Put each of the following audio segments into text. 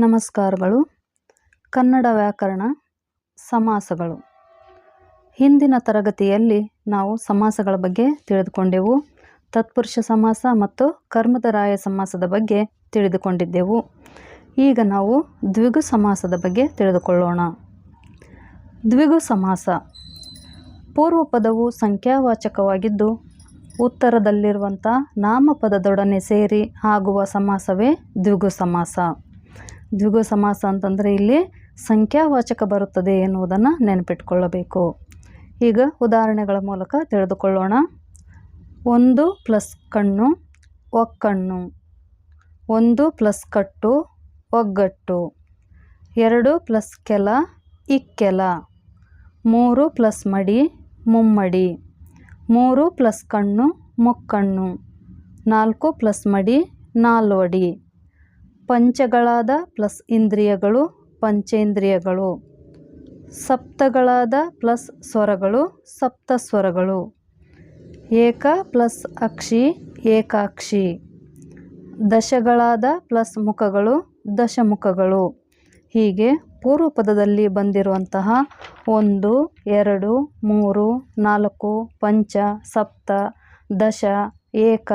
ನಮಸ್ಕಾರಗಳು. ಕನ್ನಡ ವ್ಯಾಕರಣ ಸಮಾಸಗಳು. ಹಿಂದಿನ ತರಗತಿಯಲ್ಲಿ ನಾವು ಸಮಾಸಗಳ ಬಗ್ಗೆ ತಿಳಿದುಕೊಂಡೆವು. ತತ್ಪುರುಷ ಸಮಾಸ ಮತ್ತು ಕರ್ಮದರಾಯ ಸಮಾಸದ ಬಗ್ಗೆ ತಿಳಿದುಕೊಂಡಿದ್ದೆವು. ಈಗ ನಾವು ದ್ವಿಗು ಸಮಾಸದ ಬಗ್ಗೆ ತಿಳಿದುಕೊಳ್ಳೋಣ. ದ್ವಿಗು ಸಮಾಸ. ಪೂರ್ವ ಪದವು ಸಂಖ್ಯಾವಾಚಕವಾಗಿದ್ದು, ಉತ್ತರದಲ್ಲಿರುವಂಥ ನಾಮಪದದೊಡನೆ ಸೇರಿ ಆಗುವ ಸಮಾಸವೇ ದ್ವಿಗು ಸಮಾಸ. ದ್ವಿಗು ಸಮಾಸ ಅಂತಂದರೆ ಇಲ್ಲಿ ಸಂಖ್ಯಾವಾಚಕ ಬರುತ್ತದೆ ಎನ್ನುವುದನ್ನು ನೆನಪಿಟ್ಕೊಳ್ಳಬೇಕು. ಈಗ ಉದಾಹರಣೆಗಳ ಮೂಲಕ ತಿಳಿದುಕೊಳ್ಳೋಣ. ಒಂದು ಪ್ಲಸ್ ಕಣ್ಣು ಒಕ್ಕಣ್ಣು ಒಂದು ಪ್ಲಸ್ ಕಟ್ಟು, ಒಗ್ಗಟ್ಟು. ಎರಡು ಪ್ಲಸ್ ಕೆಲ, ಇಕ್ಕೆಲ. ಮೂರು ಪ್ಲಸ್ ಮಡಿ, ಮುಮ್ಮಡಿ. ಮೂರು ಪ್ಲಸ್ ಕಣ್ಣು, ಮುಕ್ಕಣ್ಣು. ನಾಲ್ಕು ಪ್ಲಸ್ ಮಡಿ, ನಾಲ್ವಡಿ. ಪಂಚಗಳಾದ ಪ್ಲಸ್ ಇಂದ್ರಿಯಗಳು, ಪಂಚೇಂದ್ರಿಯಗಳು. ಸಪ್ತಗಳಾದ ಪ್ಲಸ್ ಸ್ವರಗಳು, ಸಪ್ತ ಸ್ವರಗಳು. ಏಕ ಪ್ಲಸ್ ಅಕ್ಷಿ, ಏಕಾಕ್ಷಿ. ದಶಗಳಾದ ಪ್ಲಸ್ ಮುಖಗಳು, ದಶಮುಖಗಳು. ಹೀಗೆ ಪೂರ್ವ ಪದದಲ್ಲಿ ಬಂದಿರುವಂತಹ ಒಂದು, ಎರಡು, ಮೂರು, ನಾಲ್ಕು, ಪಂಚ, ಸಪ್ತ, ದಶ, ಏಕ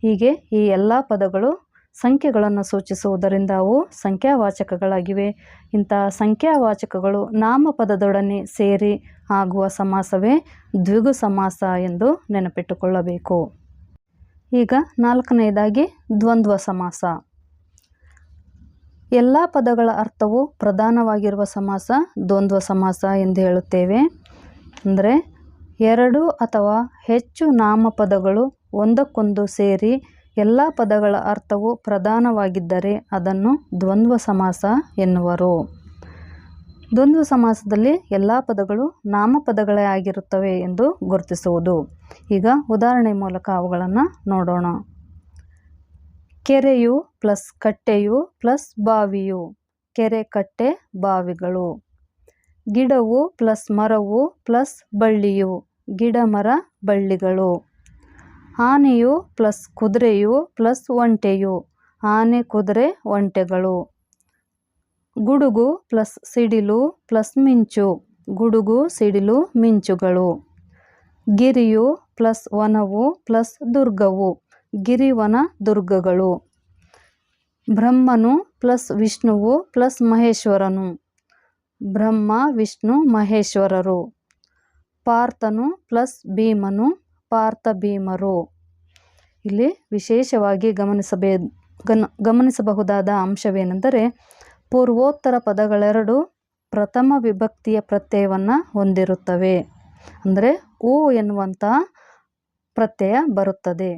ಹೀಗೆ ಈ ಎಲ್ಲ ಪದಗಳು ಸಂಖ್ಯೆಗಳನ್ನು ಸೂಚಿಸುವುದರಿಂದ ಅವು ಸಂಖ್ಯಾವಾಚಕಗಳಾಗಿವೆ. ಇಂತಹ ಸಂಖ್ಯಾವಾಚಕಗಳು ನಾಮಪದದೊಡನೆ ಸೇರಿ ಆಗುವ ಸಮಾಸವೇ ದ್ವಿಗು ಸಮಾಸ ಎಂದು ನೆನಪಿಟ್ಟುಕೊಳ್ಳಬೇಕು. ಈಗ ನಾಲ್ಕನೆಯದಾಗಿ ದ್ವಂದ್ವ ಸಮಾಸ. ಎಲ್ಲ ಪದಗಳ ಅರ್ಥವು ಪ್ರಧಾನವಾಗಿರುವ ಸಮಾಸ ದ್ವಂದ್ವ ಸಮಾಸ ಎಂದು ಹೇಳುತ್ತೇವೆ. ಅಂದರೆ ಎರಡು ಅಥವಾ ಹೆಚ್ಚು ನಾಮಪದಗಳು ಒಂದಕ್ಕೊಂದು ಸೇರಿ ಎಲ್ಲ ಪದಗಳ ಅರ್ಥವು ಪ್ರಧಾನವಾಗಿದ್ದರೆ ಅದನ್ನು ದ್ವಂದ್ವ ಸಮಾಸ ಎನ್ನುವರು. ದ್ವಂದ್ವ ಸಮಾಸದಲ್ಲಿ ಎಲ್ಲ ಪದಗಳು ನಾಮಪದಗಳೇ ಆಗಿರುತ್ತವೆ ಎಂದು ಗುರುತಿಸುವುದು. ಈಗ ಉದಾಹರಣೆ ಮೂಲಕ ಅವುಗಳನ್ನು ನೋಡೋಣ. ಕೆರೆಯು ಪ್ಲಸ್ ಕಟ್ಟೆಯು ಪ್ಲಸ್ ಬಾವಿಯು, ಕೆರೆ ಕಟ್ಟೆ ಬಾವಿಗಳು. ಗಿಡವು ಪ್ಲಸ್ ಮರವು ಪ್ಲಸ್ ಬಳ್ಳಿಯು ಗಿಡ ಮರ ಬಳ್ಳಿಗಳು. ಆನೆಯು ಪ್ಲಸ್ ಕುದುರೆಯು ಪ್ಲಸ್ ಒಂಟೆಯು. ಆನೆ ಕುದುರೆ ಒಂಟೆಗಳು. ಗುಡುಗು ಪ್ಲಸ್ ಸಿಡಿಲು ಪ್ಲಸ್ ಮಿಂಚು. ಗುಡುಗು ಸಿಡಿಲು ಮಿಂಚುಗಳು. ಗಿರಿಯು ಪ್ಲಸ್ ವನವು ಪ್ಲಸ್ ದುರ್ಗವು. ಗಿರಿವನ ದುರ್ಗಗಳು. ಬ್ರಹ್ಮನು ಪ್ಲಸ್ ವಿಷ್ಣುವು ಪ್ಲಸ್ ಮಹೇಶ್ವರನು. ಬ್ರಹ್ಮ, ವಿಷ್ಣು, ಮಹೇಶ್ವರರು. ಪಾರ್ಥನು ಪ್ಲಸ್ ಭೀಮನು ಪಾರ್ಥ ಭೀಮರು. ಇಲ್ಲಿ ವಿಶೇಷವಾಗಿ ಗಮನಿಸಬೇ, ಗನ, ಗಮನಿಸಬಹುದಾದ ಅಂಶವೇನೆಂದರೆ ಪೂರ್ವೋತ್ತರ ಪದಗಳೆರಡು ಪ್ರಥಮ ವಿಭಕ್ತಿಯ ಪ್ರತ್ಯಯವನ್ನು ಹೊಂದಿರುತ್ತವೆ. ಅಂದರೆ ಊ ಎನ್ನುವಂಥ ಪ್ರತ್ಯಯ ಬರುತ್ತದೆ.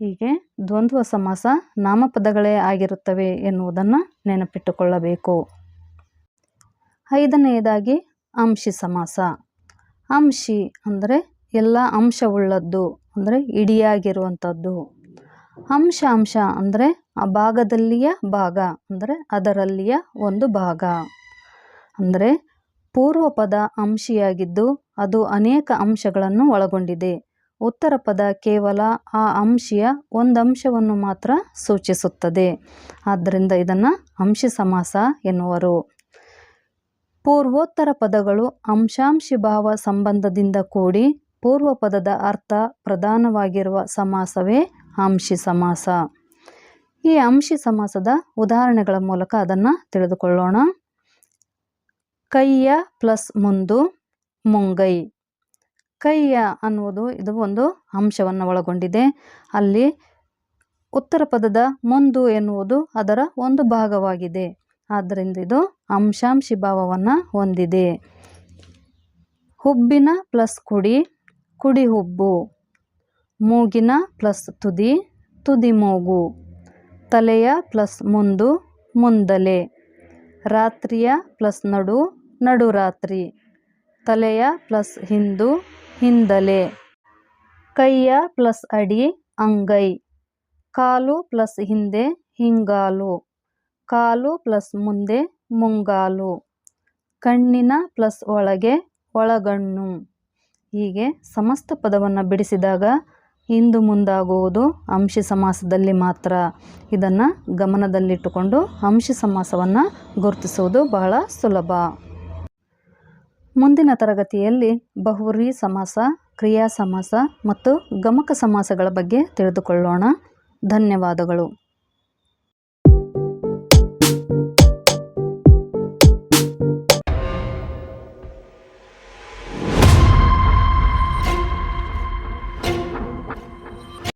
ಹೀಗೆ ದ್ವಂದ್ವ ಸಮಾಸ ನಾಮಪದಗಳೇ ಆಗಿರುತ್ತವೆ ಎನ್ನುವುದನ್ನು ನೆನಪಿಟ್ಟುಕೊಳ್ಳಬೇಕು. ಐದನೆಯದಾಗಿ ಅಂಶಿ ಸಮಾಸ. ಅಂಶಿ ಅಂದರೆ ಎಲ್ಲ ಅಂಶವುಳ್ಳದ್ದು ಅಂದರೆ ಇಡಿಯಾಗಿರುವಂಥದ್ದು. ಅಂಶ ಅಂಶ ಅಂದರೆ ಆ ಭಾಗದಲ್ಲಿಯ ಭಾಗ, ಅಂದರೆ ಅದರಲ್ಲಿಯ ಒಂದು ಭಾಗ. ಅಂದರೆ ಪೂರ್ವ ಪದ ಅಂಶಿಯಾಗಿದ್ದು ಅದು ಅನೇಕ ಅಂಶಗಳನ್ನು ಒಳಗೊಂಡಿದೆ. ಉತ್ತರ ಪದ ಕೇವಲ ಆ ಅಂಶಿಯ ಒಂದು ಅಂಶವನ್ನು ಮಾತ್ರ ಸೂಚಿಸುತ್ತದೆ. ಆದ್ದರಿಂದ ಇದನ್ನು ಅಂಶಿ ಸಮಾಸ ಎನ್ನುವರು. ಪೂರ್ವೋತ್ತರ ಪದಗಳು ಅಂಶಾಂಶಿ ಭಾವ ಸಂಬಂಧದಿಂದ ಕೂಡಿ ಪೂರ್ವ ಪದದ ಅರ್ಥ ಪ್ರಧಾನವಾಗಿರುವ ಸಮಾಸವೇ ಅಂಶಿ ಸಮಾಸ. ಈ ಅಂಶಿ ಸಮಾಸದ ಉದಾಹರಣೆಗಳ ಮೂಲಕ ಅದನ್ನು ತಿಳಿದುಕೊಳ್ಳೋಣ. ಕೈಯ ಪ್ಲಸ್ ಮುಂದು ಮುಂಗೈ. ಕೈಯ ಅನ್ನುವುದು ಇದು ಒಂದು ಅಂಶವನ್ನು ಒಳಗೊಂಡಿದೆ. ಅಲ್ಲಿ ಉತ್ತರ ಪದದ ಮುಂದು ಎನ್ನುವುದು ಅದರ ಒಂದು ಭಾಗವಾಗಿದೆ. ಆದ್ದರಿಂದ ಇದು ಅಂಶಾಂಶಿ ಭಾವವನ್ನು ಹೊಂದಿದೆ. ಹುಬ್ಬಿನ ಪ್ಲಸ್ ಕುಡಿ. ಕುಡಿ ಹುಬ್ಬು ಮೂಗಿನ ಪ್ಲಸ್ ತುದಿ ತುದಿ ಮೂಗು. ತಲೆಯ ಪ್ಲಸ್ ಮುಂದು ಮುಂದಲೆ. ರಾತ್ರಿಯ ಪ್ಲಸ್ ನಡು ನಡುರಾತ್ರಿ ತಲೆಯ ಪ್ಲಸ್ ಹಿಂದು ಹಿಂದಲೆ. ಕೈಯ ಪ್ಲಸ್ ಅಡಿ ಅಂಗೈ. ಕಾಲು ಪ್ಲಸ್ ಹಿಂದೆ ಹಿಂಗಾಲು. ಕಾಲು ಪ್ಲಸ್ ಮುಂದೆ ಮುಂಗಾಲು. ಕಣ್ಣಿನ ಪ್ಲಸ್ ಒಳಗೆ ಒಳಗಣ್ಣು. ಹೀಗೆ ಸಮಸ್ತ ಪದವನ್ನು ಬಿಡಿಸಿದಾಗ ಇಂದು ಮುಂದಾಗುವುದು ಅಂಶಿ ಸಮಾಸದಲ್ಲಿ ಮಾತ್ರ. ಇದನ್ನು ಗಮನದಲ್ಲಿಟ್ಟುಕೊಂಡು ಅಂಶಿ ಸಮಾಸವನ್ನು ಗುರುತಿಸುವುದು ಬಹಳ ಸುಲಭ. ಮುಂದಿನ ತರಗತಿಯಲ್ಲಿ ಬಹುರಿ ಸಮಾಸ, ಕ್ರಿಯಾ ಸಮಾಸ ಮತ್ತು ಗಮಕ ಸಮಾಸಗಳ ಬಗ್ಗೆ ತಿಳಿದುಕೊಳ್ಳೋಣ. ಧನ್ಯವಾದಗಳು.